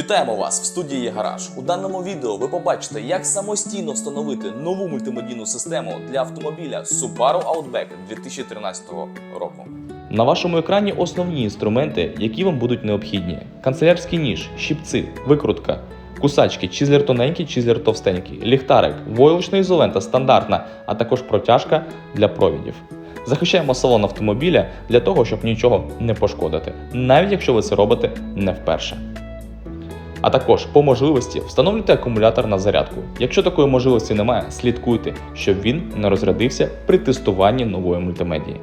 Вітаємо вас в студії гараж. У даному відео ви побачите, як самостійно встановити нову мультимедійну систему для автомобіля Subaru Outback 2013 року. На вашому екрані основні інструменти, які вам будуть необхідні: канцелярський ніж, щипці, викрутка, кусачки, чизлер тоненький, чизлер товстенький, ліхтарик, войлочна ізолента стандартна, а також протяжка для провідів. Захищаємо салон автомобіля для того, щоб нічого не пошкодити, навіть якщо ви це робите не вперше. А також по можливості встановлюйте акумулятор на зарядку. Якщо такої можливості немає, слідкуйте, щоб він не розрядився при тестуванні нової мультимедії.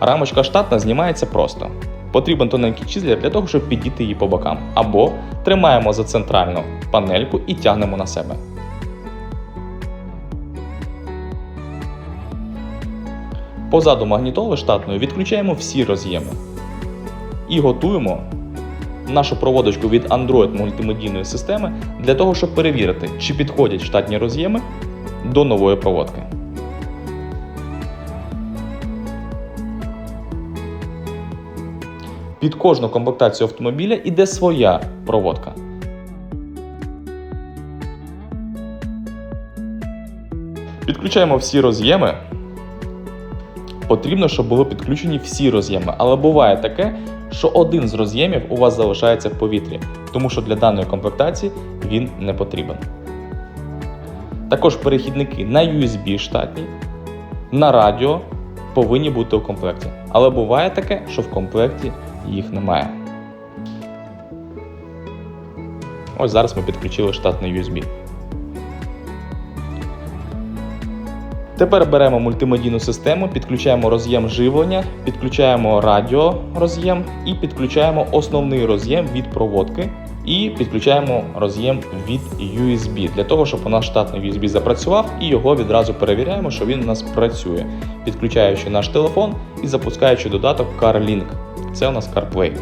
Рамочка штатна знімається просто. Потрібен тоненький чизлер для того, щоб підійти її по бокам. Або тримаємо за центральну панельку і тягнемо на себе. Позаду магнітоли штатної відключаємо всі роз'єми. І готуємо нашу проводочку від Android мультимедійної системи для того, щоб перевірити, чи підходять штатні роз'єми до нової проводки. Під кожну комплектацію автомобіля йде своя проводка. Підключаємо всі роз'єми. Потрібно, щоб були підключені всі роз'єми, але буває таке, що один з роз'ємів у вас залишається в повітрі, тому що для даної комплектації він не потрібен. Також перехідники на USB штатні, на радіо повинні бути у комплекті. Але буває таке, що в комплекті їх немає. Ось зараз ми підключили штатний USB. Тепер беремо мультимедійну систему, підключаємо роз'єм живлення, підключаємо радіо роз'єм і підключаємо основний роз'єм від проводки. І підключаємо роз'єм від USB для того, щоб у нас штатний USB запрацював, і його відразу перевіряємо, що він у нас працює, підключаючи наш телефон і запускаючи додаток CarLink. Це у нас CarPlay.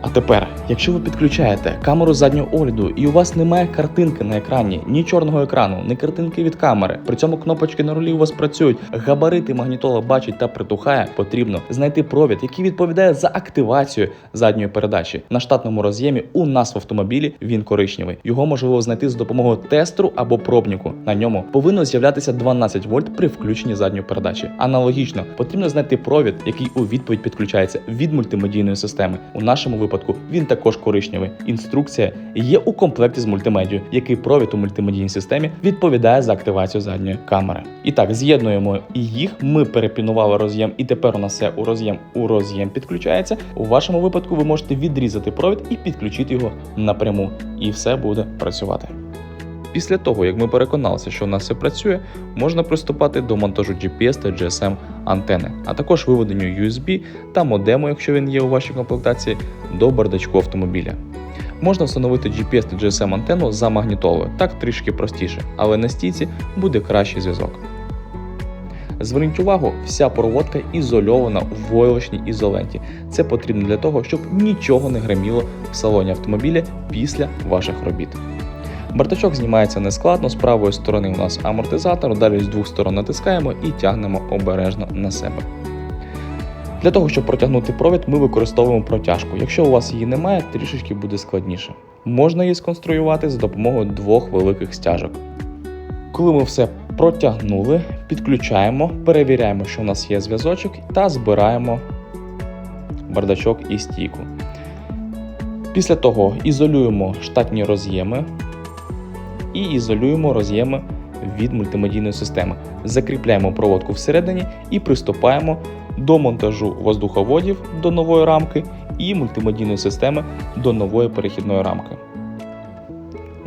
А тепер, якщо ви підключаєте камеру заднього огляду і у вас немає картинки на екрані, ні чорного екрану, ні картинки від камери, при цьому кнопочки на рулі у вас працюють, габарити магнітола бачить та притухає, потрібно знайти провід, який відповідає за активацію задньої передачі. На штатному роз'ємі у нас в автомобілі він коричневий. Його можливо знайти з допомогою тестеру або пробніку. На ньому повинно з'являтися 12 вольт при включенні задньої передачі. Аналогічно потрібно знайти провід, який у відповідь підключається від мультимедійної системи. У нашому випадку він також коричневий. Інструкція є у комплекті з мультимедією, який провід у мультимедійній системі відповідає за активацію задньої камери. І так, з'єднуємо їх. Ми перепінували роз'єм, і тепер у нас все у роз'єм у роз'єм підключається. У вашому випадку ви можете відрізати провід і підключити його напряму, і все буде працювати. Після того, як ми переконалися, що у нас все працює, можна приступати до монтажу GPS та GSM антени, а також виведенню USB та модему, якщо він є у вашій комплектації, до бардачку автомобіля. Можна встановити GPS та GSM антенну за магнітолою, так трішки простіше, але на стійці буде кращий зв'язок. Зверніть увагу, вся проводка ізольована в войлочній ізоленті. Це потрібно для того, щоб нічого не гриміло в салоні автомобіля після ваших робіт. Бардачок знімається нескладно, з правої сторони у нас амортизатор, далі з двох сторон натискаємо і тягнемо обережно на себе. Для того, щоб протягнути провід, ми використовуємо протяжку. Якщо у вас її немає, трішечки буде складніше. Можна її сконструювати за допомогою двох великих стяжок. Коли ми все протягнули, підключаємо, перевіряємо, що у нас є зв'язочок, та збираємо бардачок і стійку. Після того ізолюємо штатні роз'єми і ізолюємо роз'єми від мультимедійної системи. Закріпляємо проводку всередині і приступаємо до монтажу воздуховодів до нової рамки і мультимедійної системи до нової перехідної рамки.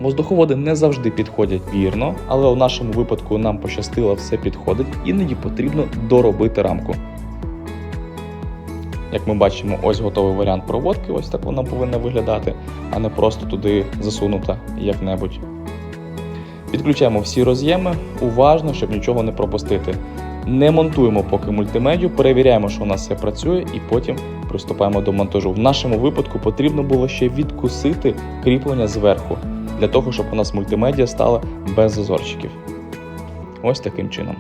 Воздуховоди не завжди підходять вірно, але у нашому випадку нам пощастило, все підходить, іноді потрібно доробити рамку. Як ми бачимо, ось готовий варіант проводки, ось так вона повинна виглядати, а не просто туди засунута як-небудь. Підключаємо всі роз'єми уважно, щоб нічого не пропустити. Не монтуємо поки мультимедію, перевіряємо, що у нас все працює, і потім приступаємо до монтажу. В нашому випадку потрібно було ще відкусити кріплення зверху, для того, щоб у нас мультимедія стала без зазорчиків. Ось таким чином.